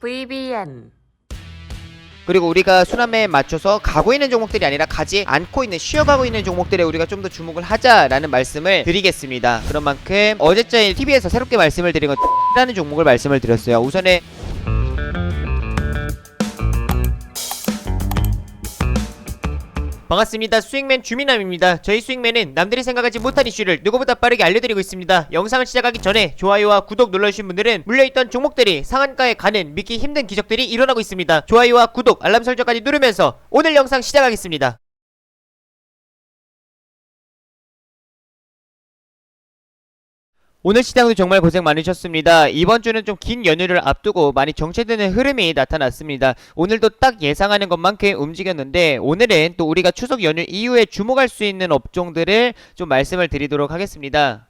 VBN 그리고 우리가 순환매에 맞춰서 가고 있는 종목들이 아니라 가지 않고 있는 쉬어가고 있는 종목들에 우리가 좀 더 주목을 하자라는 말씀을 드리겠습니다. 그런 만큼 어제자 TV에서 새롭게 말씀을 드린 건 라는 종목을 말씀을 드렸어요. 우선에 반갑습니다. 수익맨 주민남입니다. 저희 수익맨은 남들이 생각하지 못한 이슈를 누구보다 빠르게 알려드리고 있습니다. 영상을 시작하기 전에 좋아요와 구독 눌러주신 분들은 물려있던 종목들이 상한가에 가는 믿기 힘든 기적들이 일어나고 있습니다. 좋아요와 구독, 알람 설정까지 누르면서 오늘 영상 시작하겠습니다. 오늘 시장도 정말 고생 많으셨습니다. 이번 주는 좀 긴 연휴를 앞두고 많이 정체되는 흐름이 나타났습니다. 오늘도 딱 예상하는 것만큼 움직였는데 오늘은 또 우리가 추석 연휴 이후에 주목할 수 있는 업종들을 좀 말씀을 드리도록 하겠습니다.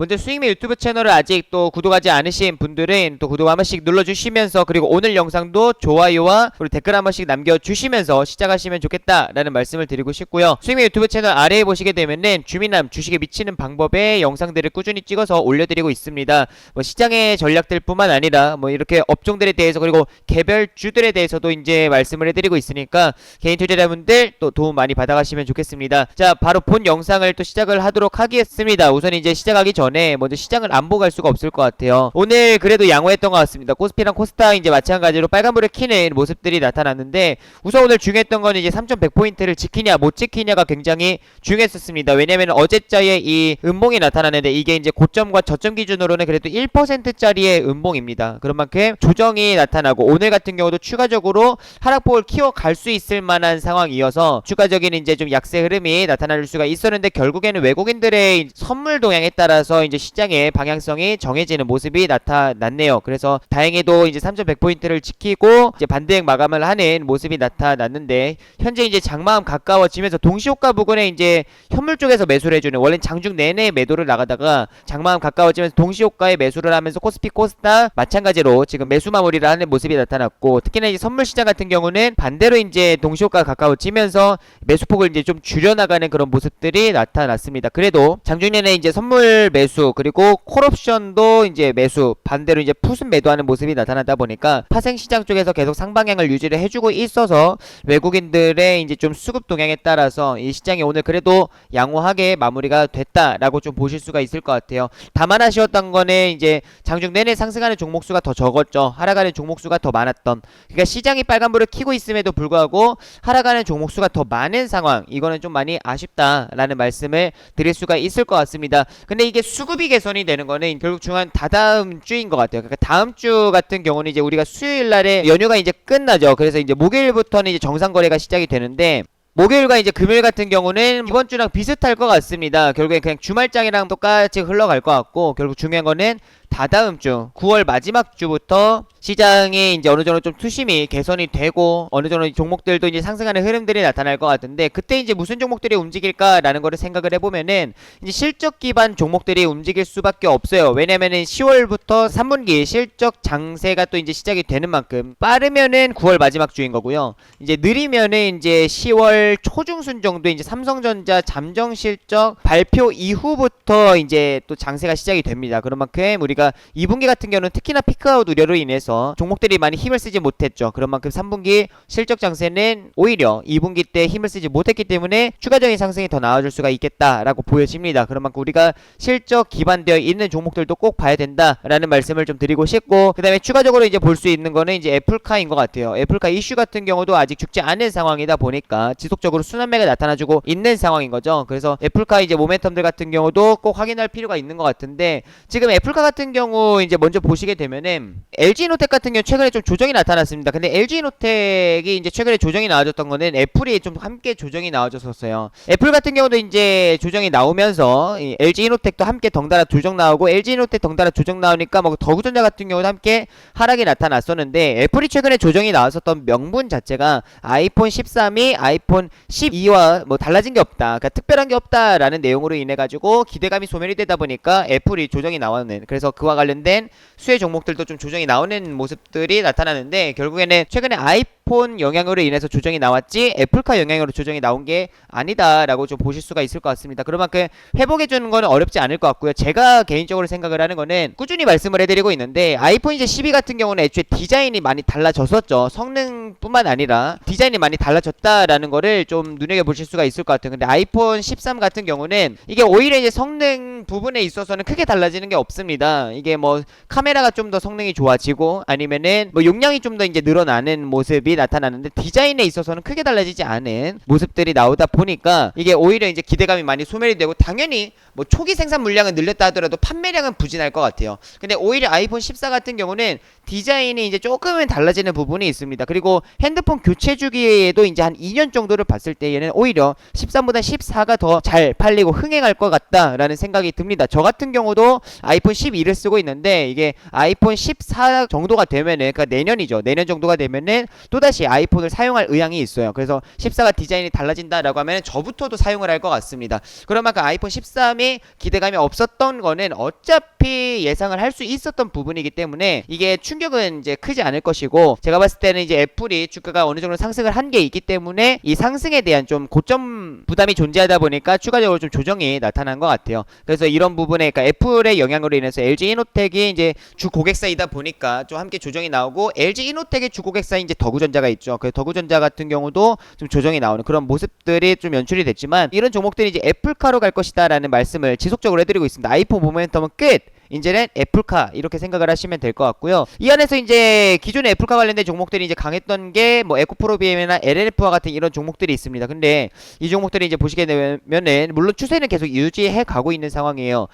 먼저 수익맨 유튜브 채널을 아직 또 구독하지 않으신 분들은 또 구독 한 번씩 눌러주시면서 그리고 오늘 영상도 좋아요와 그리고 댓글 한 번씩 남겨주시면서 시작하시면 좋겠다라는 말씀을 드리고 싶고요. 수익맨 유튜브 채널 아래에 보시게 되면은 주민남 주식에 미치는 방법의 영상들을 꾸준히 찍어서 올려드리고 있습니다. 뭐 시장의 전략들 뿐만 아니라 뭐 이렇게 업종들에 대해서 그리고 개별 주들에 대해서도 이제 말씀을 해드리고 있으니까 개인 투자자분들 또 도움 많이 받아가시면 좋겠습니다. 자 바로 본 영상을 또 시작을 하도록 하겠습니다. 우선 이제 시작하기 전에 먼저 시장을 안 보고 갈 수가 없을 것 같아요. 오늘 그래도 양호했던 것 같습니다. 코스피랑 코스닥 이제 마찬가지로 빨간불을 키는 모습들이 나타났는데 우선 오늘 중요했던 건 이제 3,100포인트를 지키냐 못 지키냐가 굉장히 중요했었습니다. 왜냐면 어제자의 이 음봉이 나타나는데 이게 이제 고점과 저점 기준으로는 그래도 1%짜리의 음봉입니다. 그런 만큼 조정이 나타나고 오늘 같은 경우도 추가적으로 하락폭을 키워갈 수 있을 만한 상황이어서 추가적인 이제 좀 약세 흐름이 나타날 수가 있었는데 결국에는 외국인들의 선물 동향에 따라서 이제 시장의 방향성이 정해지는 모습이 나타났네요. 그래서 다행히도 이제 3,100포인트를 지키고 이제 반대행 마감을 하는 모습이 나타났는데 현재 이제 장마음 가까워지면서 동시효과 부근에 이제 현물 쪽에서 매수를 해주는 원래 장중 내내 매도를 나가다가 장마음 가까워지면서 동시효과에 매수를 하면서 코스피 코스닥 마찬가지로 지금 매수 마무리를 하는 모습이 나타났고 특히나 이제 선물 시장 같은 경우는 반대로 이제 동시효과 가까워지면서 매수폭을 이제 좀 줄여나가는 그런 모습들이 나타났습니다. 그래도 장중 내내 이제 선물 매수 그리고 콜옵션도 이제 매수 반대로 이제 푸순 매도하는 모습이 나타나다 보니까 파생 시장 쪽에서 계속 상방향을 유지를 해주고 있어서 외국인들의 이제 좀 수급 동향에 따라서 이 시장이 오늘 그래도 양호하게 마무리가 됐다라고 좀 보실 수가 있을 것 같아요. 다만 아쉬웠던 거는 이제 장중 내내 상승하는 종목 수가 더 적었죠. 하락하는 종목 수가 더 많았던. 그러니까 시장이 빨간불을 켜고 있음에도 불구하고 하락하는 종목 수가 더 많은 상황. 이거는 좀 많이 아쉽다라는 말씀을 드릴 수가 있을 것 같습니다. 근데 이게 수급이 개선이 되는 거는 결국 중요한 다다음 주인 것 같아요. 그러니까 다음 주 같은 경우는 이제 우리가 수요일 날에 연휴가 이제 끝나죠. 그래서 이제 목요일부터는 이제 정상 거래가 시작이 되는데 목요일과 이제 금요일 같은 경우는 이번 주랑 비슷할 것 같습니다. 결국엔 그냥 주말장이랑 똑같이 흘러갈 것 같고 결국 중요한 거는 다다음 주 9월 마지막 주부터 시장이 이제 어느 정도 좀 투심이 개선이 되고 어느 정도 종목들도 이제 상승하는 흐름들이 나타날 것 같은데 그때 이제 무슨 종목들이 움직일까라는 거를 생각을 해보면은 이제 실적 기반 종목들이 움직일 수밖에 없어요. 왜냐면은 10월부터 3분기 실적 장세가 또 이제 시작이 되는 만큼 빠르면은 9월 마지막 주인 거고요. 이제 느리면은 이제 10월 초중순 정도 이제 삼성전자 잠정 실적 발표 이후부터 이제 또 장세가 시작이 됩니다. 그런 만큼 우리가 2분기 같은 경우는 특히나 피크아웃 우려로 인해서 종목들이 많이 힘을 쓰지 못했죠. 그런 만큼 3분기 실적 장세는 오히려 2분기 때 힘을 쓰지 못했기 때문에 추가적인 상승이 더 나와줄 수가 있겠다라고 보여집니다. 그런 만큼 우리가 실적 기반되어 있는 종목들도 꼭 봐야 된다라는 말씀을 좀 드리고 싶고 그 다음에 추가적으로 이제 볼 수 있는 거는 이제 애플카인 것 같아요. 애플카 이슈 같은 경우도 아직 죽지 않은 상황이다 보니까 지속적으로 순환매가 나타나주고 있는 상황인 거죠. 그래서 애플카 이제 모멘텀들 같은 경우도 꼭 확인할 필요가 있는 것 같은데 지금 애플카 같은 경우 이제 먼저 보시게 되면은 LG노텍 같은 경우 최근에 좀 조정이 나타났습니다. 근데 LG노텍이 이제 최근에 조정이 나와줬던 거는 애플이 좀 함께 조정이 나와줬었어요. 애플 같은 경우도 이제 조정이 나오면서 이 LG노텍도 함께 덩달아 조정 나오고 LG노텍 덩달아 조정 나오니까 뭐 더구전자 같은 경우도 함께 하락이 나타났었는데 애플이 최근에 조정이 나왔었던 명분 자체가 아이폰 13이 아이폰 12와 뭐 달라진 게 없다. 그러니까 특별한 게 없다라는 내용으로 인해 가지고 기대감이 소멸이 되다 보니까 애플이 조정이 나왔는 그래서 그와 관련된 수혜 종목들도 좀 조정이 나오는 모습들이 나타나는데 결국에는 최근에 아이폰 영향으로 인해서 조정이 나왔지 애플카 영향으로 조정이 나온 게 아니다라고 좀 보실 수가 있을 것 같습니다. 그만큼 회복해 주는 거는 어렵지 않을 것 같고요. 제가 개인적으로 생각을 하는 거는 꾸준히 말씀을 해드리고 있는데 아이폰 이제 12 같은 경우는 애초에 디자인이 많이 달라졌었죠. 성능뿐만 아니라 디자인이 많이 달라졌다라는 거를 좀 눈여겨 보실 수가 있을 것 같아요. 근데 아이폰 13 같은 경우는 이게 오히려 이제 성능 부분에 있어서는 크게 달라지는 게 없습니다. 이게 뭐 카메라가 좀 더 성능이 좋아지고 아니면은 뭐 용량이 좀 더 이제 늘어나는 모습이 나타나는데 디자인에 있어서는 크게 달라지지 않은 모습들이 나오다 보니까 이게 오히려 이제 기대감이 많이 소멸이 되고 당연히 뭐 초기 생산 물량은 늘렸다 하더라도 판매량은 부진할 것 같아요. 근데 오히려 아이폰 14 같은 경우는 디자인이 이제 조금은 달라지는 부분이 있습니다. 그리고 핸드폰 교체 주기에도 이제 한 2년 정도를 봤을 때에는 오히려 13보다 14가 더 잘 팔리고 흥행할 것 같다라는 생각이 듭니다. 저 같은 경우도 아이폰 12를 쓰고 있는데 이게 아이폰 14 정도가 되면은 그러니까 내년이죠. 내년 정도가 되면은 또다시 아이폰을 사용할 의향이 있어요. 그래서 14가 디자인이 달라진다라고 하면 저부터도 사용을 할 것 같습니다. 그런 만큼 아이폰 13이 기대감이 없었던 거는 어차피 예상을 할 수 있었던 부분이기 때문에 이게 충 격은 이제 크지 않을 것이고 제가 봤을 때는 이제 애플이 주가가 어느 정도 상승을 한 게 있기 때문에 이 상승에 대한 좀 고점 부담이 존재하다 보니까 추가적으로 좀 조정이 나타난 것 같아요. 그래서 이런 부분에 그러니까 애플의 영향으로 인해서 LG 이노텍이 이제 주 고객사이다 보니까 좀 함께 조정이 나오고 LG 이노텍의 주 고객사인 이제 더구전자가 있죠. 그 더구전자 같은 경우도 좀 조정이 나오는 그런 모습들이 좀 연출이 됐지만 이런 종목들이 이제 애플카로 갈 것이다라는 말씀을 지속적으로 해드리고 있습니다. 아이폰 모멘텀은 끝. 이제는 애플카 이렇게 생각을 하시면 될 것 같고요. 이 안에서 이제 기존의 애플카 관련된 종목들이 이제 강했던 게 뭐 에코프로비엠이나 LLF와 같은 이런 종목들이 있습니다. 근데 이 종목들이 이제 보시게 되면은 물론 추세는 계속 유지해 가고 있는 상황이에요.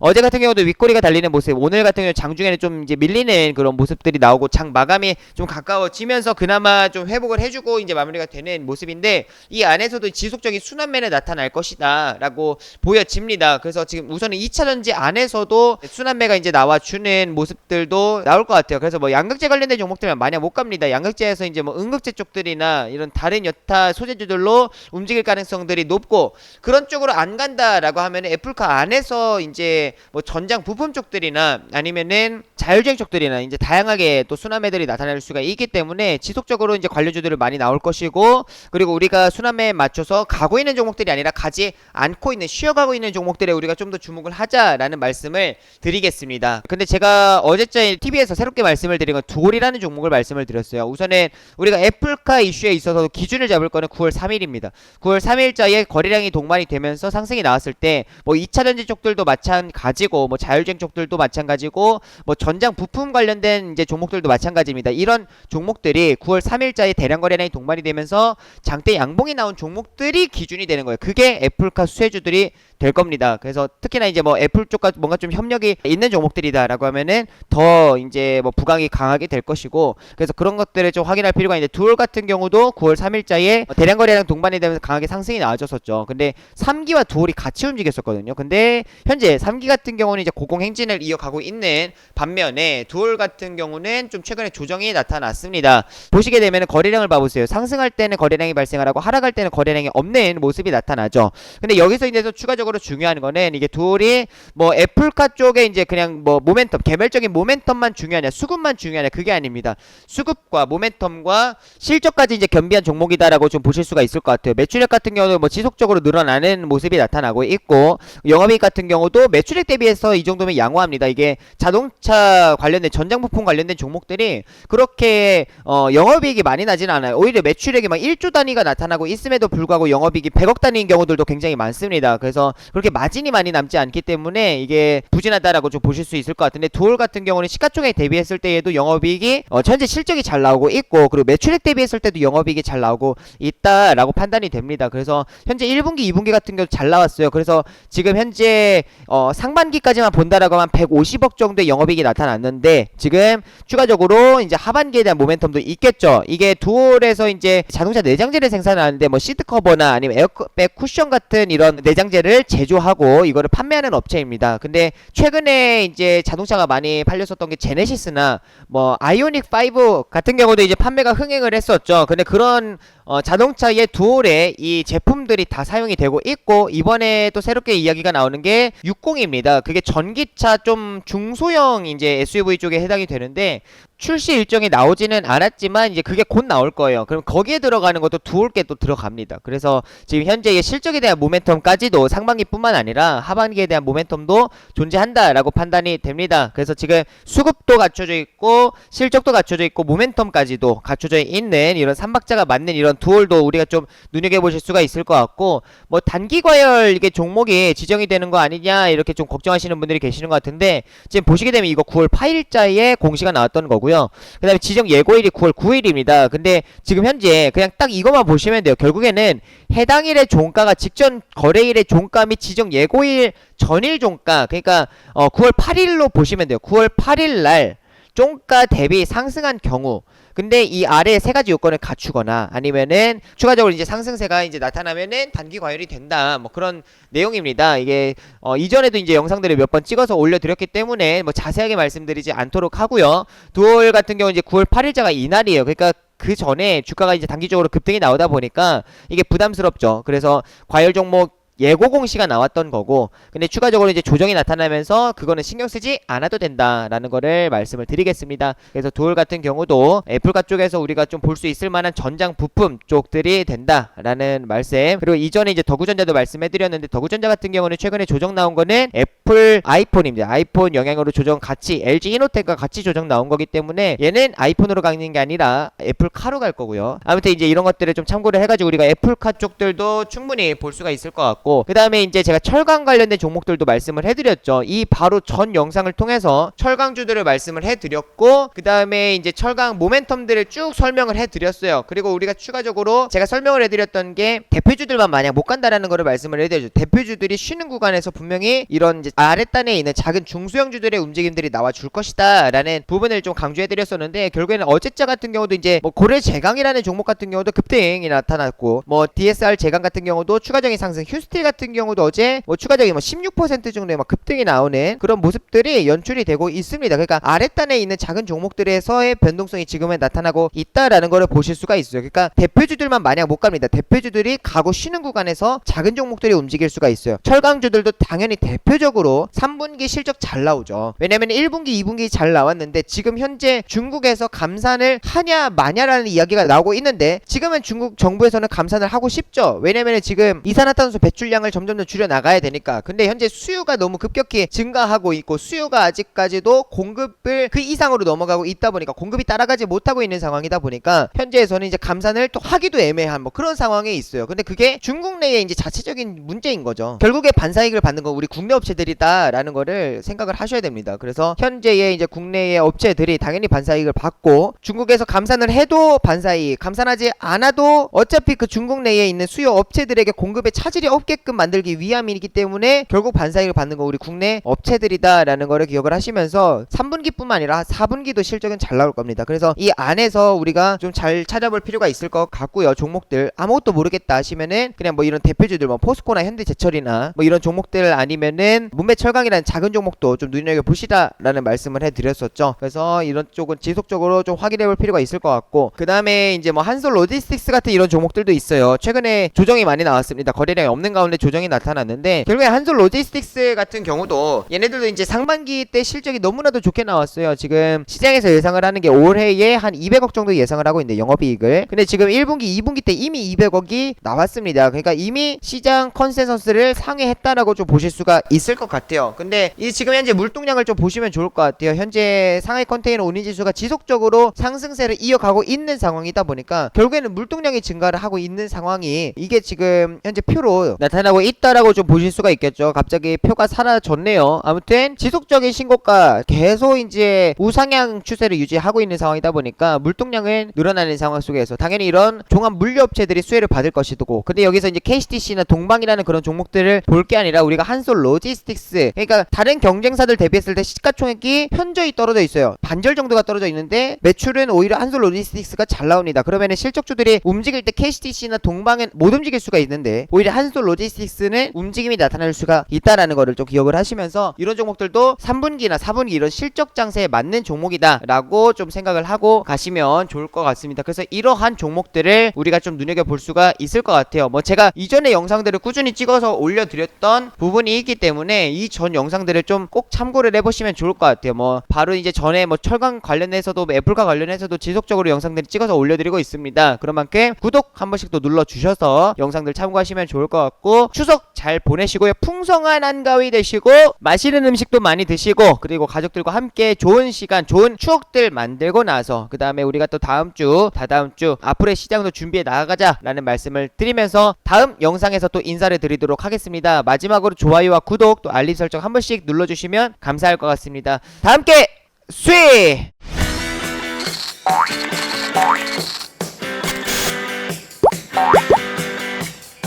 어제 같은 경우도 윗꼬리가 달리는 모습, 오늘 같은 경우 장중에는 좀 이제 밀리는 그런 모습들이 나오고 장 마감이 좀 가까워지면서 그나마 좀 회복을 해주고 이제 마무리가 되는 모습인데 이 안에서도 지속적인 순환매는 나타날 것이다라고 보여집니다. 그래서 지금 우선은 2차 전지 안에서도 순환매가 이제 나와주는 모습들도 나올 것 같아요. 그래서 뭐 양극재 관련된 종목들은 많이 못 갑니다. 양극재에서 이제 뭐 음극재 쪽들이나 이런 다른 여타 소재주들로 움직일 가능성들이 높고 그런 쪽으로 안 간다라고 하면 애플카 안에서 이제 뭐 전장 부품 쪽들이나 아니면은 자율주행 쪽들이나 이제 다양하게 또 순환매들이 나타날 수가 있기 때문에 지속적으로 이제 관련주들을 많이 나올 것이고 그리고 우리가 순환매에 맞춰서 가고 있는 종목들이 아니라 가지 않고 있는 쉬어가고 있는 종목들에 우리가 좀 더 주목을 하자라는 말씀을 드 리겠습니다. 근데 제가 어제째 TV에서 새롭게 말씀을 드린 건 두골이라는 종목을 말씀을 드렸어요. 우선은 우리가 애플카 이슈에 있어서 기준을 잡을 거는 9월 3일입니다. 9월 3일자에 거래량이 동반이 되면서 상승이 나왔을 때 뭐 2차 전지 쪽들도 마찬가지고 뭐 자율주행 쪽들도 마찬가지고 뭐 전장 부품 관련된 이제 종목들도 마찬가지입니다. 이런 종목들이 9월 3일자에 대량 거래량이 동반이 되면서 장대 양봉이 나온 종목들이 기준이 되는 거예요. 그게 애플카 수혜주들이 될 겁니다. 그래서 특히나 이제 뭐 애플 쪽과 뭔가 좀 협력이 있는 종목들이다라고 하면은 더 이제 뭐 부강이 강하게 될 것이고 그래서 그런 것들을 좀 확인할 필요가 있는데 두올 같은 경우도 9월 3일자에 대량 거래량 동반이 되면서 강하게 상승이 나와줬었죠. 근데 3기와 두올이 같이 움직였었거든요. 근데 현재 3기 같은 경우는 이제 고공 행진을 이어가고 있는 반면에 두올 같은 경우는 좀 최근에 조정이 나타났습니다. 보시게 되면 거래량을 봐보세요. 상승할 때는 거래량이 발생하고 하락할 때는 거래량이 없는 모습이 나타나죠. 근데 여기서 또 추가적으로 중요한 거는 이게 두올이 뭐 애플카 쪽에 이제 그냥 뭐 모멘텀 개별적인 모멘텀만 중요하냐 수급만 중요하냐 그게 아닙니다. 수급과 모멘텀과 실적까지 이제 겸비한 종목이다라고 좀 보실 수가 있을 것 같아요. 매출액 같은 경우는 뭐 지속적으로 늘어나는 모습이 나타나고 있고 영업이익 같은 경우도 매출액 대비해서 이 정도면 양호합니다. 이게 자동차 관련된 전장 부품 관련된 종목들이 그렇게 어 영업이익이 많이 나진 않아요. 오히려 매출액이 막 1조 단위가 나타나고 있음에도 불구하고 영업이익이 100억 단위인 경우들도 굉장히 많습니다. 그래서 그렇게 마진이 많이 남지 않기 때문에 이게 부진하다라고 좀 보실 수 있을 것 같은데 두올 같은 경우는 시가총액 대비했을 때에도 영업이익이 어 현재 실적이 잘 나오고 있고 그리고 매출액 대비했을 때도 영업이익이 잘 나오고 있다라고 판단이 됩니다. 그래서 현재 1분기, 2분기 같은 경우 잘 나왔어요. 그래서 지금 현재 어 상반기까지만 본다라고 하면 150억 정도의 영업이익이 나타났는데 지금 추가적으로 이제 하반기에 대한 모멘텀도 있겠죠. 이게 두올에서 이제 자동차 내장재를 생산하는데 뭐 시트 커버나 아니면 에어백 쿠션 같은 이런 내장재를 제조하고 이거를 판매하는 업체입니다. 근데 최근 최근에 이제 자동차가 많이 팔렸었던 게 제네시스나 뭐 아이오닉 5 같은 경우도 이제 판매가 흥행을 했었죠. 근데 그런 어, 자동차의 두올에 이 제품들이 다 사용이 되고 있고 이번에 또 새롭게 이야기가 나오는 게 60입니다. 그게 전기차 좀 중소형 이제 SUV 쪽에 해당이 되는데 출시 일정이 나오지는 않았지만 이제 그게 곧 나올 거예요. 그럼 거기에 들어가는 것도 두올게 또 들어갑니다. 그래서 지금 현재의 실적에 대한 모멘텀까지도 상반기뿐만 아니라 하반기에 대한 모멘텀도 존재한다라고 판단이 됩니다. 그래서 지금 수급도 갖춰져 있고 실적도 갖춰져 있고 모멘텀까지도 갖춰져 있는 이런 삼박자가 맞는 이런 두올도 우리가 좀 눈여겨보실 수가 있을 것 같고 뭐 단기 과열 이게 종목이 지정이 되는 거 아니냐 이렇게 좀 걱정하시는 분들이 계시는 것 같은데 지금 보시게 되면 이거 9월 8일자에 공시가 나왔던 거고요. 그 다음에 지정 예고일이 9월 9일입니다. 근데 지금 현재 그냥 딱 이것만 보시면 돼요. 결국에는 해당 일의 종가가 직전 거래일의 종가 및 지정 예고일 전일 종가 그러니까 어 9월 8일로 보시면 돼요. 9월 8일 날 종가 대비 상승한 경우 근데 이 아래 세 가지 요건을 갖추거나 아니면은 추가적으로 이제 상승세가 이제 나타나면은 단기 과열이 된다 뭐 그런 내용입니다. 이게 어 이전에도 이제 영상들을 몇 번 찍어서 올려드렸기 때문에 뭐 자세하게 말씀드리지 않도록 하고요. 두월 같은 경우 이제 9월 8일자가 이날이에요. 그러니까 그 전에 주가가 이제 단기적으로 급등이 나오다 보니까 이게 부담스럽죠. 그래서 과열 종목 예고 공시가 나왔던 거고 근데 추가적으로 이제 조정이 나타나면서 그거는 신경 쓰지 않아도 된다라는 거를 말씀을 드리겠습니다. 그래서 두올 같은 경우도 애플카 쪽에서 우리가 좀 볼 수 있을 만한 전장 부품 쪽들이 된다라는 말씀. 그리고 이전에 이제 더구전자도 말씀해 드렸는데 더구전자 같은 경우는 최근에 조정 나온 거는 애플 아이폰입니다. 아이폰 영향으로 조정 같이 LG 이노텍과 같이 조정 나온 거기 때문에 얘는 아이폰으로 가는 게 아니라 애플카로 갈 거고요. 아무튼 이제 이런 것들을 좀 참고를 해 가지고 우리가 애플카 쪽들도 충분히 볼 수가 있을 것 같고 그 다음에 이제 제가 철강 관련된 종목들도 말씀을 해드렸죠. 이 바로 전 영상을 통해서 철강주들을 말씀을 해드렸고 그 다음에 이제 철강 모멘텀들을 쭉 설명을 해드렸어요. 그리고 우리가 추가적으로 제가 설명을 해드렸던 게 대표주들만 만약 못 간다라는 거를 말씀을 해드렸죠. 대표주들이 쉬는 구간에서 분명히 이런 이제 아랫단에 있는 작은 중소형주들의 움직임들이 나와 줄 것이다 라는 부분을 좀 강조해드렸었는데 결국에는 어제자 같은 경우도 이제 뭐 고래 제강이라는 종목 같은 경우도 급등이 나타났고 뭐 DSR 제강 같은 경우도 추가적인 상승 휴스 틸 같은 경우도 어제 뭐 추가적인 뭐 16% 정도의 막 급등이 나오는 그런 모습들이 연출이 되고 있습니다. 그러니까 아랫단에 있는 작은 종목들에서의 변동성이 지금은 나타나고 있다라는 거를 보실 수가 있어요. 그러니까 대표주들만 마냥 못 갑니다. 대표주들이 가고 쉬는 구간에서 작은 종목들이 움직일 수가 있어요. 철강주들도 당연히 대표적으로 3분기 실적 잘 나오죠. 왜냐면 1분기, 2분기 잘 나왔는데 지금 현재 중국에서 감산을 하냐 마냐라는 이야기가 나오고 있는데 지금은 중국 정부에서는 감산을 하고 싶죠. 왜냐면 지금 이산화탄소 배출 량을 점점 더 줄여 나가야 되니까. 근데 현재 수요가 너무 급격히 증가하고 있고 수요가 아직까지도 공급을 그 이상으로 넘어가고 있다 보니까 공급이 따라가지 못하고 있는 상황이다 보니까 현재에서는 이제 감산을 또 하기도 애매한 뭐 그런 상황에 있어요. 근데 그게 중국 내에 이제 자체적인 문제인 거죠. 결국에 반사이익을 받는 건 우리 국내 업체들이다라는 거를 생각을 하셔야 됩니다. 그래서 현재의 이제 국내의 업체들이 당연히 반사이익을 받고 중국에서 감산을 해도 반사이익, 감산하지 않아도 어차피 그 중국 내에 있는 수요 업체들에게 공급에 차질이 없게 끔 만들기 위함이기 때문에 결국 반사이익을 받는 거 우리 국내 업체들이다라는 거를 기억을 하시면서 3분기뿐만 아니라 4분기도 실적은 잘 나올 겁니다. 그래서 이 안에서 우리가 좀 잘 찾아볼 필요가 있을 것 같고요. 종목들 아무것도 모르겠다 하시면은 그냥 뭐 이런 대표주들 뭐 포스코나 현대제철이나 뭐 이런 종목들 아니면은 문배철강이라는 작은 종목도 좀 눈여겨 보시다라는 말씀을 해드렸었죠. 그래서 이런 쪽은 지속적으로 좀 확인해볼 필요가 있을 것 같고 그 다음에 이제 뭐 한솔 로지스틱스 같은 이런 종목들도 있어요. 최근에 조정이 많이 나왔습니다. 거래량이 없는 가운데 조정이 나타났는데 결국에 한솔 로지스틱스 같은 경우도 얘네들도 이제 상반기 때 실적이 너무나도 좋게 나왔어요. 지금 시장에서 예상을 하는 게 올해에 한 200억 정도 예상을 하고 있는데 영업이익을 근데 지금 1분기 2분기 때 이미 200억이 나왔습니다. 그러니까 이미 시장 컨센서스를 상회했다라고 좀 보실 수가 있을 것 같아요. 근데 이 지금 현재 물동량을 좀 보시면 좋을 것 같아요. 현재 상하이 컨테이너 운임 지수가 지속적으로 상승세를 이어가고 있는 상황이다 보니까 결국에는 물동량이 증가를 하고 있는 상황이 이게 지금 현재 표로 나타나고 있다라고 좀 보실 수가 있겠죠. 갑자기 표가 사라졌네요. 아무튼 지속적인 신고가 계속 이제 우상향 추세를 유지하고 있는 상황이다 보니까 물동량은 늘어나는 상황 속에서 당연히 이런 종합 물류업체들이 수혜를 받을 것이고 근데 여기서 이제 KCTC나 동방이라는 그런 종목들을 볼 게 아니라 우리가 한솔 로지스틱스 그러니까 다른 경쟁사들 대비했을 때 시가총액이 현저히 떨어져 있어요. 반절 정도가 떨어져 있는데 매출은 오히려 한솔 로지스틱스가 잘 나옵니다. 그러면은 실적주들이 움직일 때 KCTC나 동방은 못 움직일 수가 있는데 오히려 한솔 로지스틱스 는 움직임이 나타날 수가 있다라는 거를 좀 기억을 하시면서 이런 종목들도 3분기나 4분기 이런 실적 장세에 맞는 종목이다라고 좀 생각을 하고 가시면 좋을 것 같습니다. 그래서 이러한 종목들을 우리가 좀 눈여겨 볼 수가 있을 것 같아요. 뭐 제가 이전에 영상들을 꾸준히 찍어서 올려드렸던 부분이 있기 때문에 이 전 영상들을 좀 꼭 참고를 해보시면 좋을 것 같아요. 뭐 바로 이제 전에 뭐 철강 관련해서도 뭐 애플과 관련해서도 지속적으로 영상들을 찍어서 올려드리고 있습니다. 그런 만큼 구독 한 번씩 또 눌러주셔서 영상들 참고하시면 좋을 것 같고 있고 추석 잘 보내시고요. 풍성한 한가위 되시고 맛있는 음식도 많이 드시고 그리고 가족들과 함께 좋은 시간, 좋은 추억들 만들고 나서 그 다음에 우리가 또 다음 주, 다다음 주 앞으로의 시장도 준비해 나가자라는 말씀을 드리면서 다음 영상에서 또 인사를 드리도록 하겠습니다. 마지막으로 좋아요와 구독 또 알림 설정 한 번씩 눌러주시면 감사할 것 같습니다. 다 함께 스윗!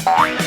Bye.